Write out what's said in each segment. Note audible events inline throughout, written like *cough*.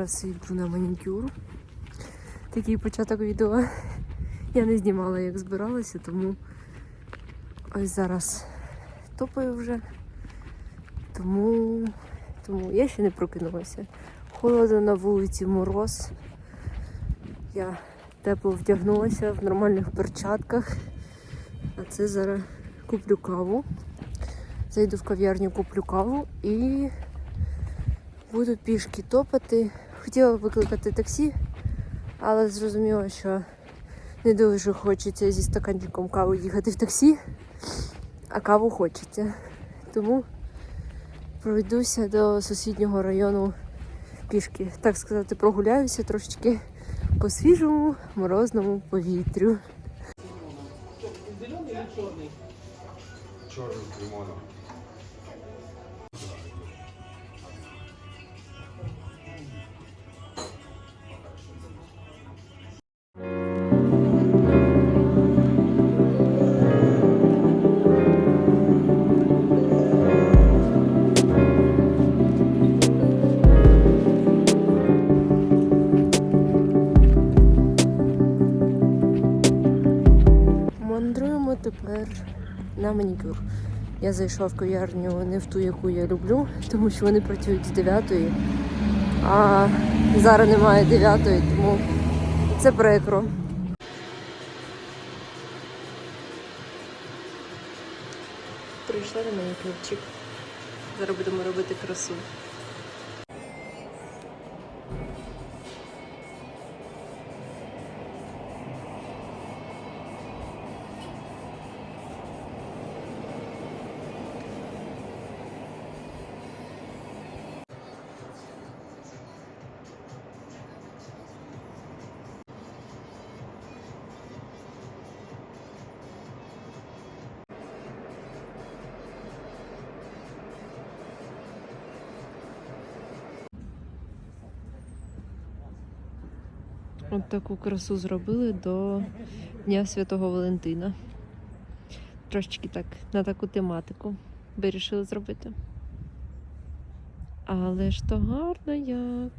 зараз йду на манікюр. Такий початок відео. Я не знімала, як збиралася, тому ось зараз топаю вже. Тому, тому я ще не прокинулася. Холодно на вулиці мороз. Я тепло вдягнулася в нормальних перчатках. А це зараз куплю каву. Зайду в кав'ярню, куплю каву і буду пішки топати. Хотіла викликати таксі, але зрозуміла, що не дуже хочеться зі стаканчиком кави їхати в таксі, а каву хочеться. Тому пройдуся до сусіднього району пішки. Так сказати, прогуляюся трошечки по свіжому морозному повітрю. Чорний з лимоном. На манікюр. Я зайшла в кав'ярню не в ту, яку я люблю, тому що вони працюють з 9, а зараз немає 9, тому це прикро. Прийшла на манікюрчик. Зараз будемо робити красу. От таку красу зробили до Дня Святого Валентина. Трошечки так на таку тематику вирішили зробити. Але ж то гарно як.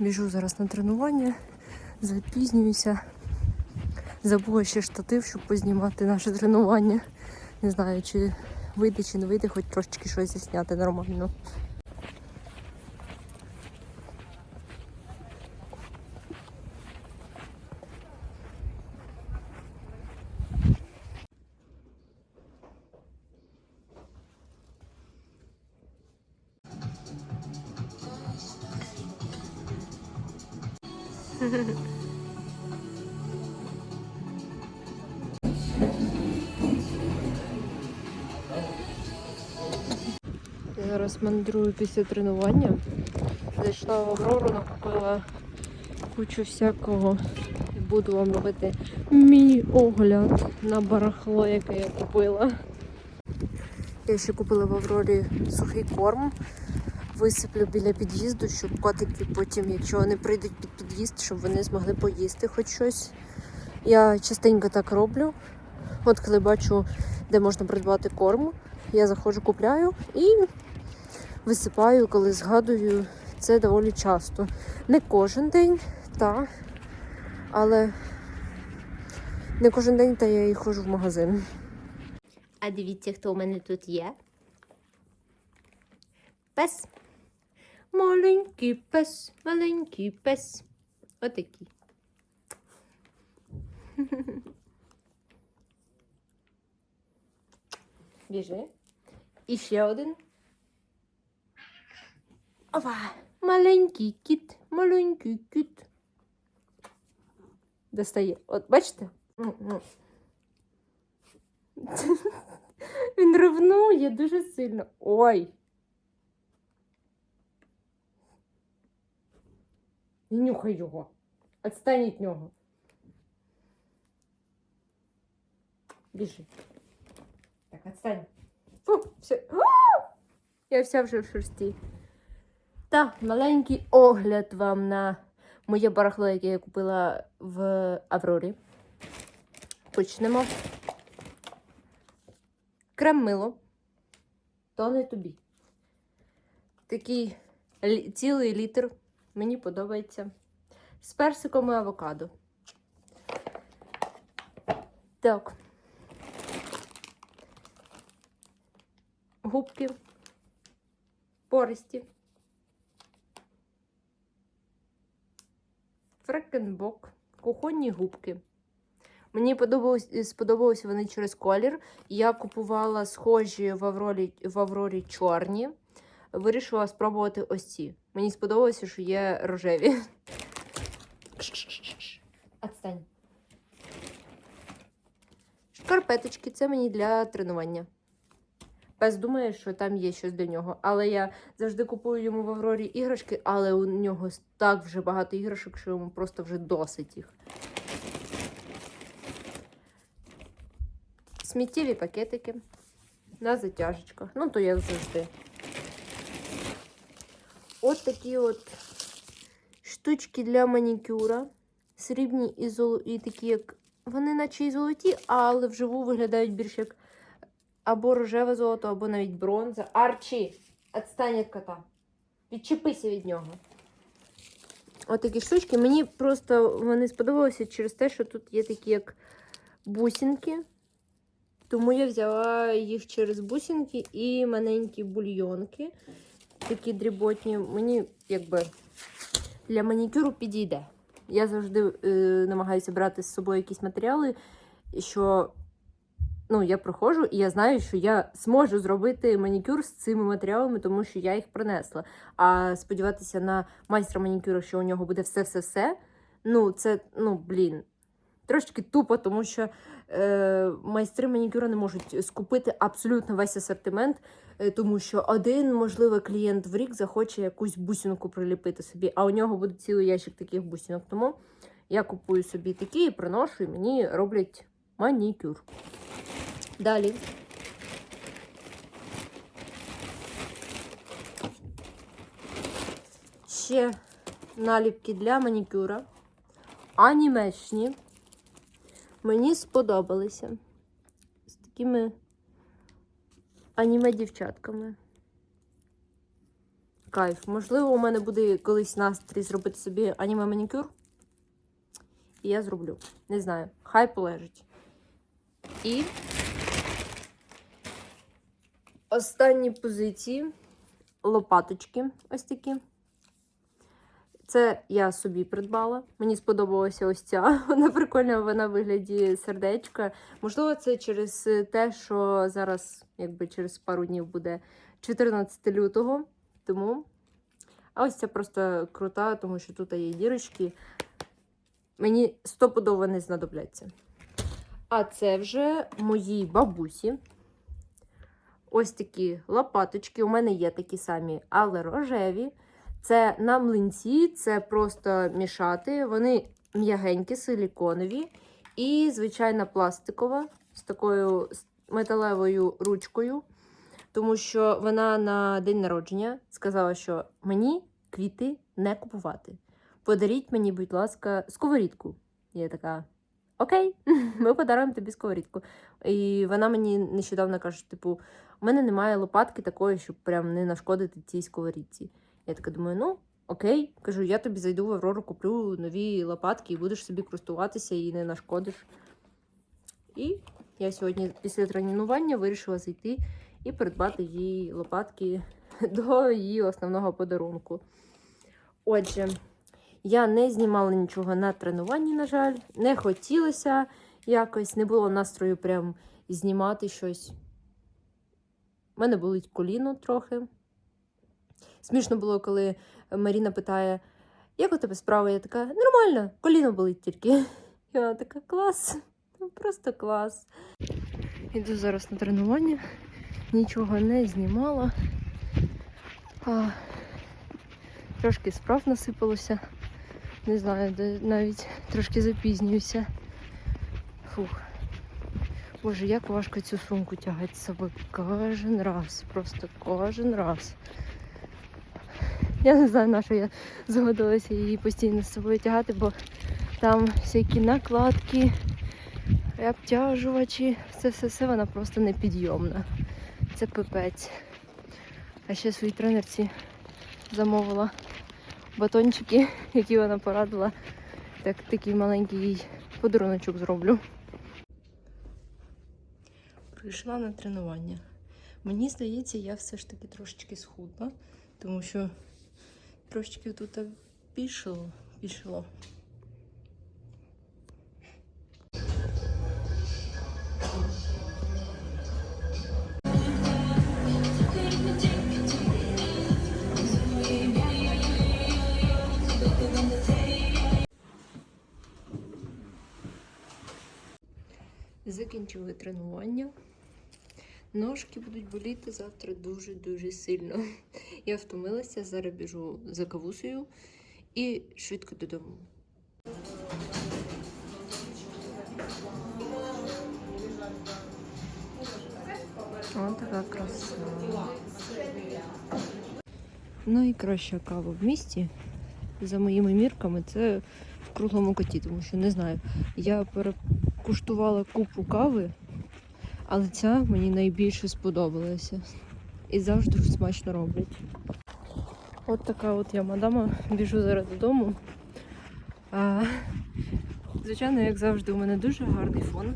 Біжу зараз на тренування, запізнююся. Забула ще штатив, щоб познімати наше тренування. Не знаю, чи вийде, чи не вийде, хоч трошечки щось засняти нормально. Зараз мандрую після тренування. Зайшла в Аврору, накупила кучу всякого. І буду вам робити мій огляд на барахло, яке я купила. Я ще купила в Аврорі сухий корм. Висиплю біля під'їзду, щоб котики потім, якщо вони прийдуть під під'їзд, щоб вони змогли поїсти хоч щось. Я частенько так роблю. От коли бачу, де можна придбати корм, я заходжу, купляю і висипаю, коли згадую. Це доволі часто. Не кожен день, та, але не кожен день та я і ходжу в магазин. А дивіться, хто у мене тут є. Пес. Маленький пес, маленький пес. Отакий. *laughs* Біжи. І ще один. Опа! Маленький кіт, маленький кіт. Достає. От бачите? *laughs* Він ревнує дуже сильно. Ой. Не Нюхай його. Отстань від нього. Біжи. Так, отстань. Фу, все. *gasps* Я вся вже в шерсті. Та маленький огляд вам на моє барахло, яке я купила в Аврорі. Почнемо. Крем-мило. То не тобі. Такий цілий літр. Мені подобається. З персиком і авокадо. Так. Губки. Пористі. Фрекенбок. Кухонні губки. Мені подобалось, сподобалися вони через колір. Я купувала схожі в Аврорі, в Аврорі чорні. Вирішила спробувати ось ці. Мені сподобалося, що є рожеві. *laughs* Отстань. Шкарпеточки це мені для тренування. Пес думає, що там є щось для нього. Але я завжди купую йому в Аврорі іграшки, але у нього так вже багато іграшок, що йому просто вже досить їх. Сміттєві пакетики на затяжечках. Ну, то як завжди. От такі от штучки для манікюра. Срібні і, золо... і такі, як. Вони наче і золоті, але вживу виглядають більш як або рожеве золото, або навіть бронза. Арчі! Отстань від кота. Відчепися від нього. От такі штучки. Мені просто вони сподобалися через те, що тут є такі як бусинки. Тому я взяла їх через бусинки і маленькі бульйонки. Такі дріботні. Мені якби для манікюру підійде. Я завжди е, намагаюся брати з собою якісь матеріали, що ну, я проходжу, і я знаю, що я зможу зробити манікюр з цими матеріалами, тому що я їх принесла. А сподіватися на майстра манікюру, що у нього буде все-все-все. Ну, це, ну, блін, трошки тупо, тому що е, майстри манікюру не можуть скупити абсолютно весь асортимент, е, тому що один, можливо, клієнт в рік захоче якусь бусинку приліпити собі, а у нього буде цілий ящик таких бусинок. Тому я купую собі такі і приношу, і мені роблять манікюр. Далі. Ще наліпки для манікюра. Анімешні. Мені сподобалися. З такими аніме-дівчатками. Кайф. Можливо, у мене буде колись настрій зробити собі аніме-манікюр. І я зроблю. Не знаю. Хай полежить. І останні позиції лопаточки ось такі. Це я собі придбала. Мені сподобалася ось ця. *laughs* Вона прикольна, вона в вигляді сердечка. Можливо, це через те, що зараз, якби через пару днів буде 14 лютого. Тому. А ось ця просто крута, тому що тут є дірочки. Мені стопудово не знадобляться. А це вже моїй бабусі. Ось такі лопаточки. У мене є такі самі, але рожеві. Це на млинці, це просто мішати. Вони м'ягенькі, силіконові і звичайна пластикова з такою металевою ручкою. Тому що вона на день народження сказала, що мені квіти не купувати. Подаріть мені, будь ласка, сковорідку. Я така. Окей, *laughs* ми подаруємо тобі сковорідку. І вона мені нещодавно каже: типу, у мене немає лопатки такої, щоб прям не нашкодити цій сковорідці. Я така думаю, ну окей, кажу, я тобі зайду в Аврору, куплю нові лопатки і будеш собі користуватися і не нашкодиш. І я сьогодні після тренування вирішила зайти і придбати їй лопатки *laughs* до її основного подарунку. Отже, я не знімала нічого на тренуванні, на жаль, не хотілося якось, не було настрою прям знімати щось. У мене болить коліно трохи. Смішно було, коли Маріна питає, як у тебе справа? Я така, нормально, коліно болить тільки. *laughs* І вона така, клас, просто клас. Іду зараз на тренування, нічого не знімала. А, трошки справ насипалося. Не знаю, навіть трошки запізнююся. Фух. Боже, як важко цю сумку тягати з собою кожен раз. Просто кожен раз. Я не знаю, на що я згодилася її постійно з собою тягати, бо там всякі накладки, обтяжувачі, це все все вона просто непідйомна. Це пипець. А ще своїй тренерці замовила батончики, *laughs* які вона порадила. Так, такий маленький подаруночок зроблю. Прийшла на тренування. Мені здається, я все ж таки трошечки схудла, тому що трошечки тут пішло, пішло. Закінчили тренування. Ножки будуть боліти завтра дуже-дуже сильно. Я втомилася, зараз біжу за кавусею і швидко додому. Ось така краса. Найкраща кава в місті, за моїми мірками, це в круглому коті, тому що не знаю. Я перекуштувала купу кави, але ця мені найбільше сподобалася. І завжди смачно роблять. От така от я мадама, біжу зараз додому. А, звичайно, як завжди, у мене дуже гарний фон.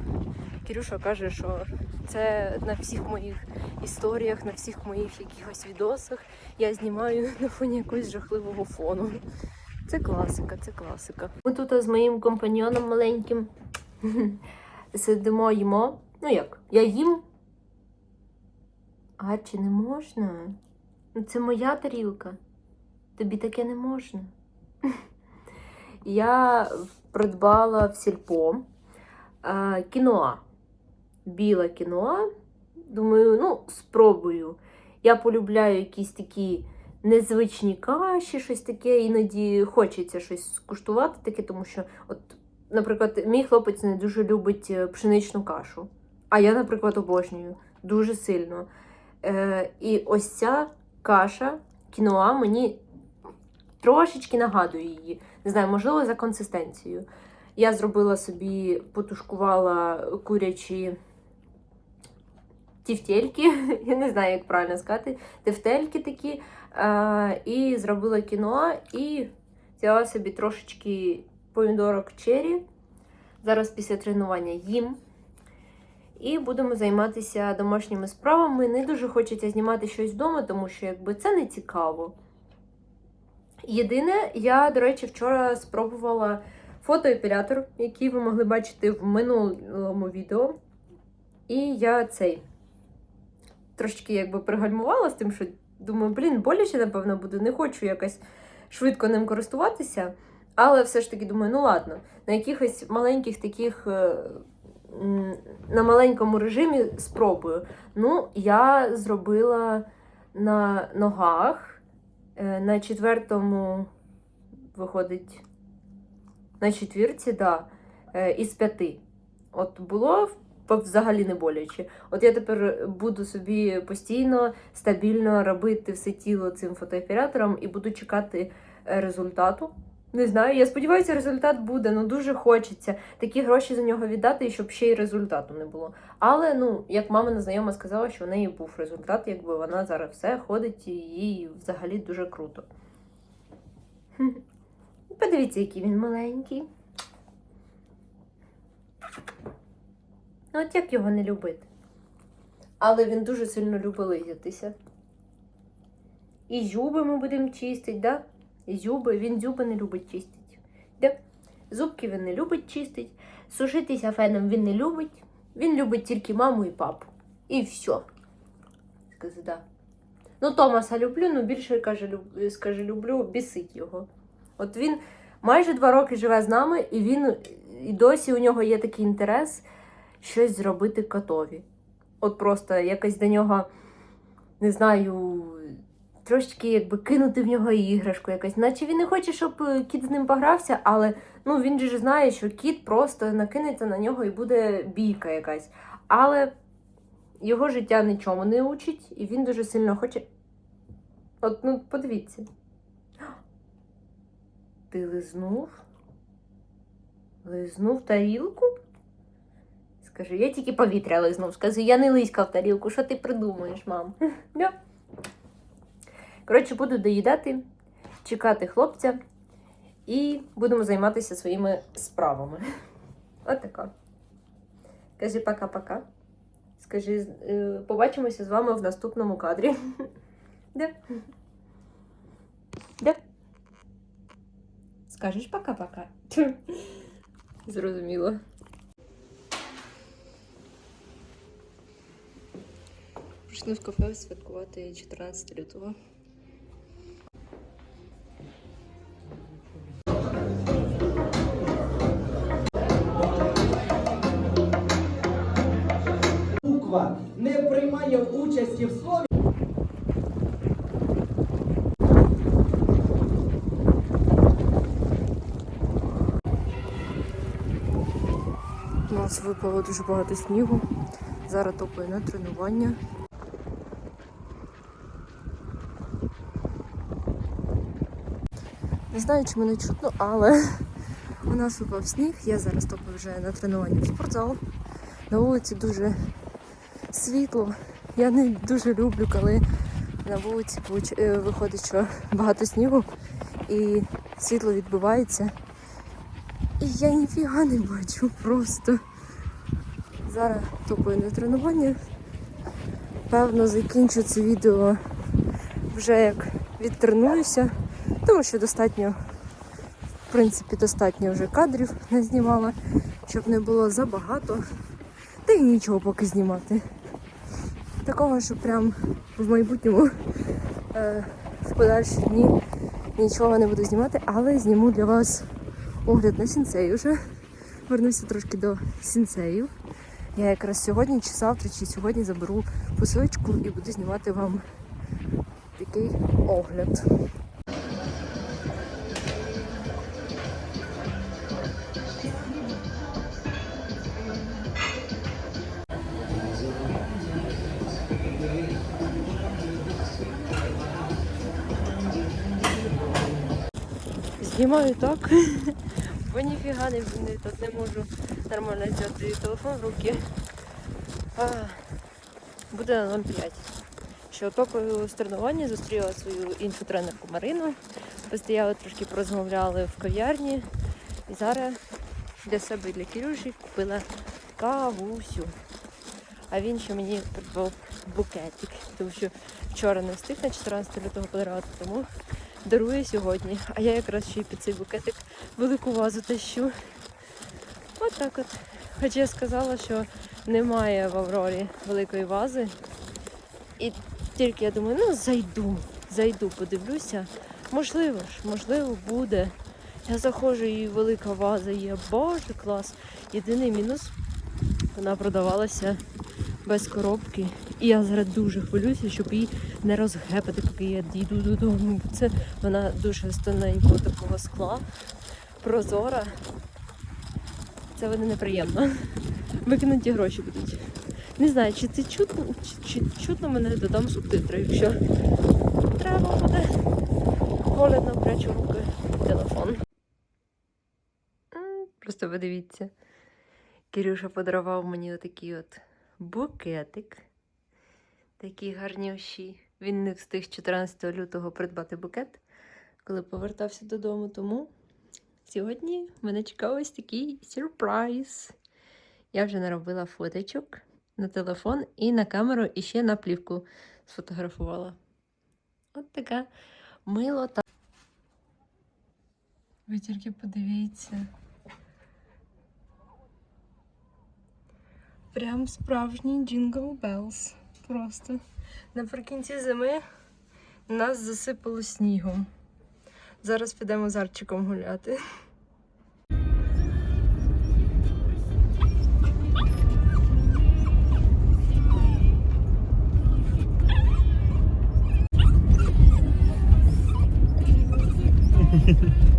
Кирюша каже, що це на всіх моїх історіях, на всіх моїх якихось відосах я знімаю *laughs* на фоні якогось жахливого фону. Це класика, це класика. Ми тут з моїм компаньйоном маленьким сидимо, їмо. Ну як, я їм. А чи не можна? Ну, Це моя тарілка. Тобі таке не можна. Я придбала в сільпо а, кіноа. Біла кіноа. Думаю, ну, спробую. Я полюбляю якісь такі незвичні каші, щось таке. Іноді хочеться щось скуштувати таке, тому що, от, наприклад, мій хлопець не дуже любить е, пшеничну кашу. А я, наприклад, обожнюю дуже сильно. Е, і ось ця каша кіноа мені трошечки нагадує її. Не знаю, можливо, за консистенцією. Я зробила собі, потушкувала курячі тівтельки, *laughs* я не знаю, як правильно сказати, тефтельки такі. Е, і зробила кіноа і взяла собі трошечки помідорок чері. Зараз після тренування їм. І будемо займатися домашніми справами. Не дуже хочеться знімати щось вдома, тому що якби це не цікаво. Єдине, я, до речі, вчора спробувала фотоепілятор, який ви могли бачити в минулому відео. І я цей трошки якби пригальмувала з тим, що думаю, блін, боляче, напевно, буде, не хочу якось швидко ним користуватися. Але все ж таки думаю, ну ладно, на якихось маленьких таких. е, На маленькому режимі спробую. Ну, я зробила на ногах е, на четвертому, виходить, на четвірці, да, е, із п'яти. От було взагалі не боляче. От я тепер буду собі постійно, стабільно робити все тіло цим фотоапаратором і буду чекати результату. Не знаю, я сподіваюся, результат буде. Ну дуже хочеться такі гроші за нього віддати, щоб ще й результату не було. Але ну, як мама знайома сказала, що в неї був результат, якби вона зараз все ходить і їй взагалі дуже круто. Хм. Подивіться, який він маленький. Ну, От як його не любити? Але він дуже сильно любить лизятися. І зуби ми будемо чистити, да? І зуби, він зуби не любить чистити. Да? Зубки він не любить чистити. Сушитися феном він не любить. Він любить тільки маму і папу. І все. Скажи, да. Ну, Томаса люблю, ну більше каже, люб... скаже, люблю, бісить його. От він майже два роки живе з нами, і він і досі у нього є такий інтерес щось зробити котові. От просто якось до нього, не знаю, трошечки якби кинути в нього іграшку якась. Наче він не хоче, щоб е, кіт з ним погрався, але ну він же знає, що кіт просто накинеться на нього і буде бійка якась. Але його життя нічому не учить, і він дуже сильно хоче. От, ну, подивіться. *gasps* Ти лизнув? Лизнув тарілку? Скажи, я тільки повітря лизнув. Скажи, я не лиськав тарілку. Що ти придумаєш, мам? *laughs* Коротше, буду доїдати, чекати хлопця і будемо займатися своїми справами. *laughs* От така. Кажи пока-пока. Скажи, е, побачимося з вами в наступному кадрі. *laughs* Да. Да. Скажеш пока-пока. *laughs* Зрозуміло. Прийшли в кафе святкувати 14 лютого. Участі в слові. У нас випало дуже багато снігу. Зараз топаю на тренування. Не знаю, чи мене чутно, але у нас випав сніг. Я зараз топаю вже на тренування в спортзал. На вулиці дуже світло. Я не дуже люблю, коли на вулиці е, виходить, що багато снігу і світло відбивається. І я ніфіга не бачу просто. Зараз топаю на тренування. Певно, закінчу це відео вже як відтренуюся, тому що достатньо, в принципі, достатньо вже кадрів не знімала, щоб не було забагато. Та й нічого поки знімати. Такого, що прям в майбутньому е, в подальші дні нічого не буду знімати, але зніму для вас огляд на сінцею вже. Вернуся трошки до сінцеїв. Я якраз сьогодні чи завтра, чи сьогодні заберу посилочку і буду знімати вам такий огляд. Знімаю так, *laughs* бо ніфіга не, тут не можу нормально взяти телефон в руки. А, буде на 0,5. Що топаю з тренування, зустріла свою іншу тренерку Марину. Постояли трошки порозмовляли в кав'ярні. І зараз для себе і для Кирюші купила кавусю. А він ще мені придбав букетик, тому що вчора не встиг на 14 лютого подарувати, тому дарує сьогодні. А я якраз ще й під цей букетик велику вазу тащу. От так от. Хоча я сказала, що немає в Аврорі великої вази. І тільки я думаю, ну зайду, зайду, подивлюся. Можливо ж, можливо, буде. Я заходжу і велика ваза є. Боже, клас. Єдиний мінус, вона продавалася без коробки. І я зараз дуже хвилююся, щоб її не розгепати, поки я дійду додому. Бо Це вона дуже з тоненького такого скла, прозора. Це буде неприємно. Викинуті гроші будуть. Не знаю, чи це чутно, чи, чи чутно мене додам субтитри, якщо треба буде. Голодно прячу руки телефон. Просто подивіться. Кирюша подарував мені отакий от букетик. Такий гарнющий. Він не встиг 14 лютого придбати букет, коли повертався додому. Тому сьогодні мене чекав ось такий сюрприз. Я вже наробила фоточок на телефон і на камеру, і ще на плівку сфотографувала. От така милота. Ви тільки подивіться. Прям справжній Jingle Bells просто. Наприкінці зими нас засипало снігом. Зараз підемо з Арчиком гуляти. *laughs*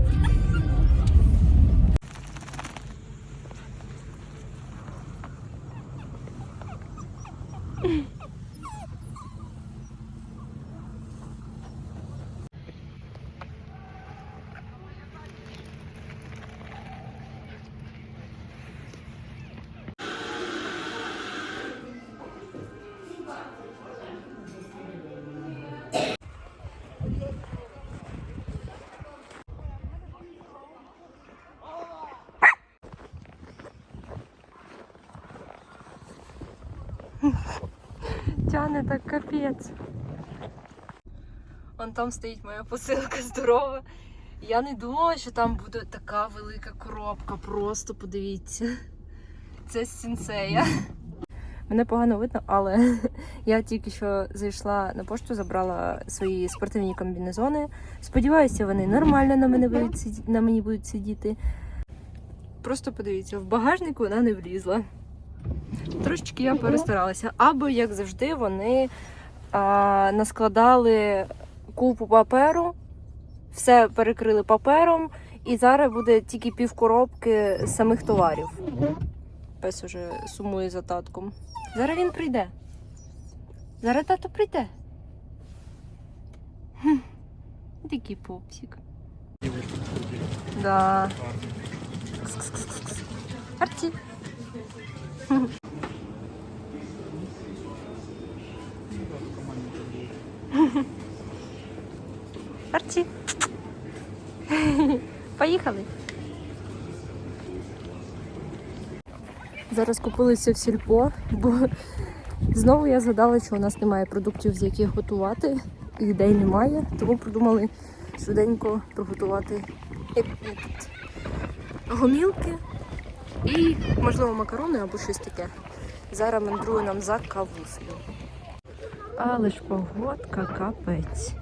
Тяне так капець. Вон там стоїть моя посилка здорова. Я не думала, що там буде така велика коробка. Просто подивіться. Це з. Мене погано видно, але *laughs* я тільки що зайшла на пошту, забрала свої спортивні комбінезони. Сподіваюся, вони нормально на мене будуть сиді- на мені будуть сидіти. Просто подивіться, в багажник вона не влізла. Трошечки я перестаралася. Або, як завжди, вони а, наскладали купу паперу, все перекрили папером, і зараз буде тільки півкоробки самих товарів. Пес уже сумує за татком. Зараз він прийде. Зараз тато прийде. Хм. Такий попсик. Да. Арті. Арті. Поїхали. Зараз купилися в сільпо, бо знову я згадала, що у нас немає продуктів, з яких готувати, ідей немає, тому придумали швиденько приготувати гомілки і, можливо, макарони або щось таке. Зараз мандрую нам за кавусею. Але ж погодка капець.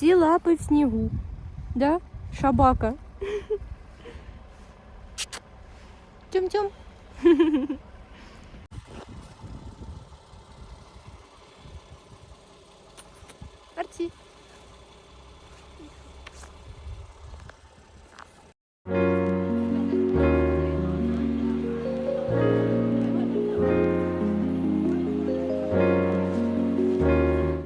Всі лапи в снігу. Да? Шабака. *laughs* Тюм-тюм. *laughs*